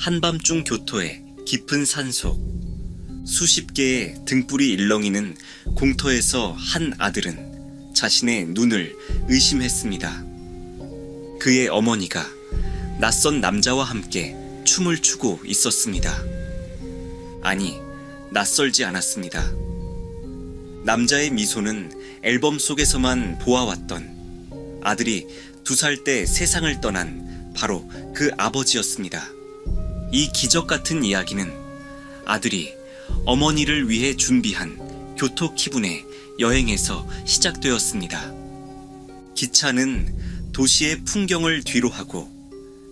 한밤중 교토의 깊은 산속 수십 개의 등불이 일렁이는 공터에서 한 아들은 자신의 눈을 의심했습니다. 그의 어머니가 낯선 남자와 함께 춤을 추고 있었습니다. 아니, 낯설지 않았습니다. 남자의 미소는 앨범 속에서만 보아왔던 아들이 두 살 때 세상을 떠난 바로 그 아버지였습니다. 이 기적 같은 이야기는 아들이 어머니를 위해 준비한 교토 키분의 여행에서 시작되었습니다. 기차는 도시의 풍경을 뒤로하고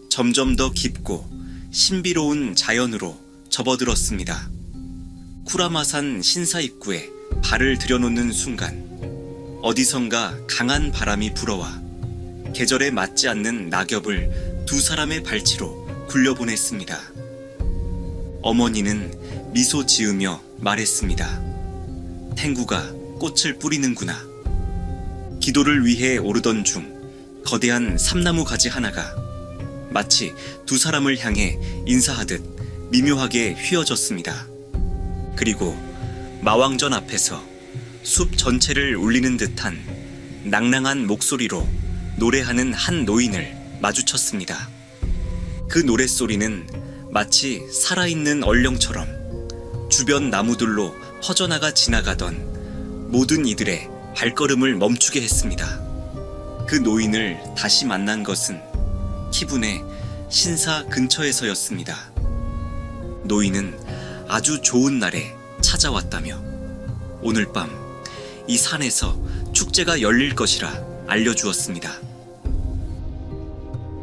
점점 더 깊고 신비로운 자연으로 접어들었습니다. 쿠라마산 신사 입구에 발을 들여놓는 순간 어디선가 강한 바람이 불어와 계절에 맞지 않는 낙엽을 두 사람의 발치로 굴려보냈습니다. 어머니는 미소 지으며 말했습니다. 탱구가 꽃을 뿌리는구나. 기도를 위해 오르던 중 거대한 삼나무 가지 하나가 마치 두 사람을 향해 인사하듯 미묘하게 휘어졌습니다. 그리고 마왕전 앞에서 숲 전체를 울리는 듯한 낭랑한 목소리로 노래하는 한 노인을 마주쳤습니다. 그 노랫소리는 마치 살아있는 얼령처럼 주변 나무들로 퍼져나가 지나가던 모든 이들의 발걸음을 멈추게 했습니다. 그 노인을 다시 만난 것은 키분의 신사 근처에서였습니다. 노인은 아주 좋은 날에 찾아왔다며 오늘 밤 이 산에서 축제가 열릴 것이라 알려주었습니다.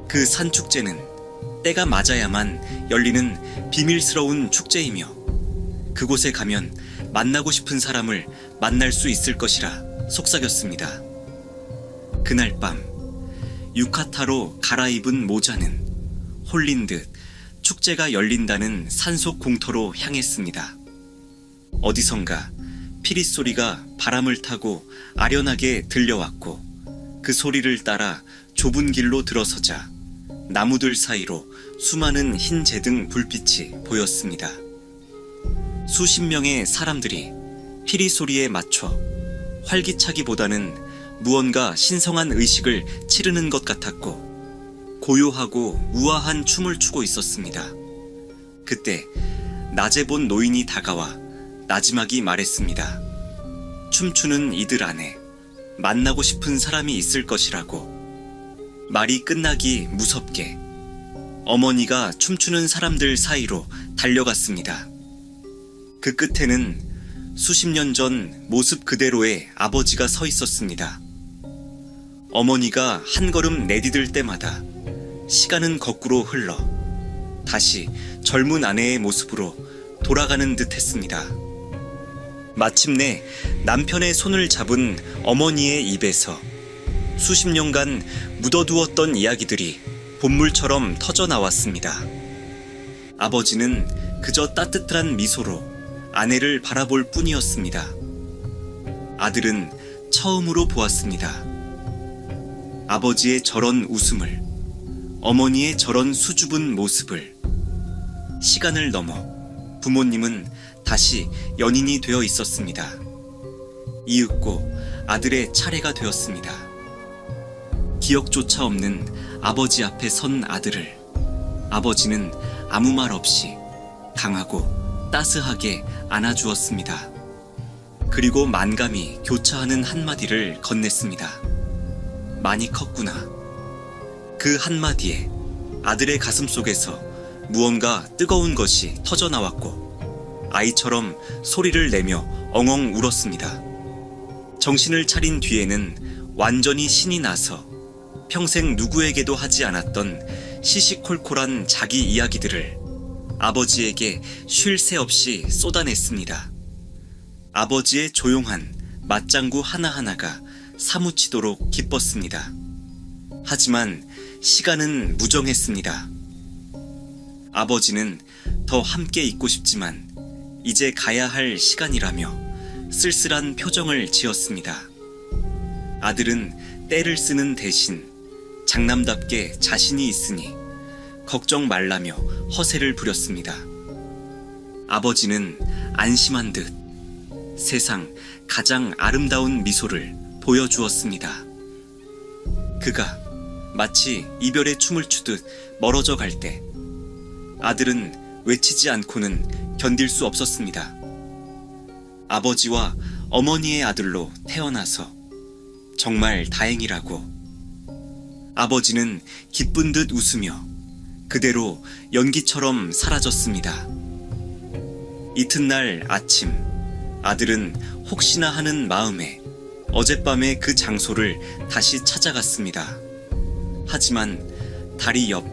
그 산축제는 때가 맞아야만 열리는 비밀스러운 축제이며 그곳에 가면 만나고 싶은 사람을 만날 수 있을 것이라 속삭였습니다. 그날 밤 유카타로 갈아입은 모자는 홀린 듯 축제가 열린다는 산속 공터로 향했습니다. 어디선가 피리 소리가 바람을 타고 아련하게 들려왔고 그 소리를 따라 좁은 길로 들어서자 나무들 사이로 수많은 흰 재 등 불빛이 보였습니다. 수십 명의 사람들이 피리 소리에 맞춰 활기차기보다는 무언가 신성한 의식을 치르는 것 같았고 고요하고 우아한 춤을 추고 있었습니다. 그때 낮에 본 노인이 다가와 나지막이 말했습니다. 춤추는 이들 안에 만나고 싶은 사람이 있을 것이라고. 말이 끝나기 무섭게 어머니가 춤추는 사람들 사이로 달려갔습니다. 그 끝에는 수십 년 전 모습 그대로의 아버지가 서 있었습니다. 어머니가 한 걸음 내디딜 때마다 시간은 거꾸로 흘러 다시 젊은 아내의 모습으로 돌아가는 듯 했습니다. 마침내 남편의 손을 잡은 어머니의 입에서 수십 년간 묻어두었던 이야기들이 본물처럼 터져 나왔습니다. 아버지는 그저 따뜻한 미소로 아내를 바라볼 뿐이었습니다. 아들은 처음으로 보았습니다. 아버지의 저런 웃음을, 어머니의 저런 수줍은 모습을. 시간을 넘어 부모님은 다시 연인이 되어 있었습니다. 이윽고 아들의 차례가 되었습니다. 기억조차 없는 아버지 앞에 선 아들을 아버지는 아무 말 없이 강하고 따스하게 안아주었습니다. 그리고 만감이 교차하는 한마디를 건넸습니다. 많이 컸구나. 그 한마디에 아들의 가슴 속에서 무언가 뜨거운 것이 터져 나왔고 아이처럼 소리를 내며 엉엉 울었습니다. 정신을 차린 뒤에는 완전히 신이 나서 평생 누구에게도 하지 않았던 시시콜콜한 자기 이야기들을 아버지에게 쉴 새 없이 쏟아냈습니다. 아버지의 조용한 맞장구 하나하나가 사무치도록 기뻤습니다. 하지만 시간은 무정했습니다. 아버지는 더 함께 있고 싶지만 이제 가야 할 시간이라며 쓸쓸한 표정을 지었습니다. 아들은 때를 쓰는 대신 장남답게 자신이 있으니 걱정 말라며 허세를 부렸습니다. 아버지는 안심한 듯 세상 가장 아름다운 미소를 보여주었습니다. 그가 마치 이별의 춤을 추듯 멀어져 갈 때 아들은 외치지 않고는 견딜 수 없었습니다. 아버지와 어머니의 아들로 태어나서 정말 다행이라고. 아버지는 기쁜 듯 웃으며 그대로 연기처럼 사라졌습니다. 이튿날 아침 아들은 혹시나 하는 마음에 어젯밤의 그 장소를 다시 찾아갔습니다. 하지만 다리 옆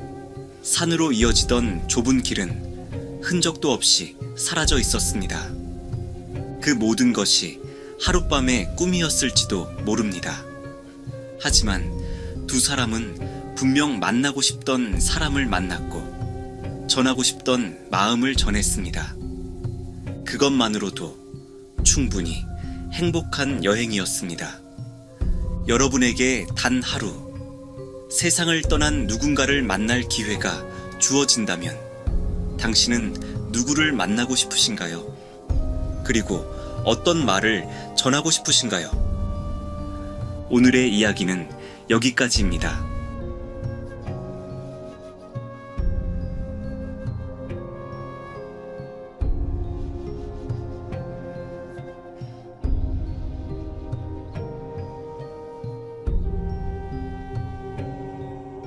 산으로 이어지던 좁은 길은 흔적도 없이 사라져 있었습니다. 그 모든 것이 하룻밤의 꿈이었을지도 모릅니다. 하지만 두 사람은 분명 만나고 싶던 사람을 만났고 전하고 싶던 마음을 전했습니다. 그것만으로도 충분히 행복한 여행이었습니다. 여러분에게 단 하루 세상을 떠난 누군가를 만날 기회가 주어진다면 당신은 누구를 만나고 싶으신가요? 그리고 어떤 말을 전하고 싶으신가요? 오늘의 이야기는 여기까지입니다.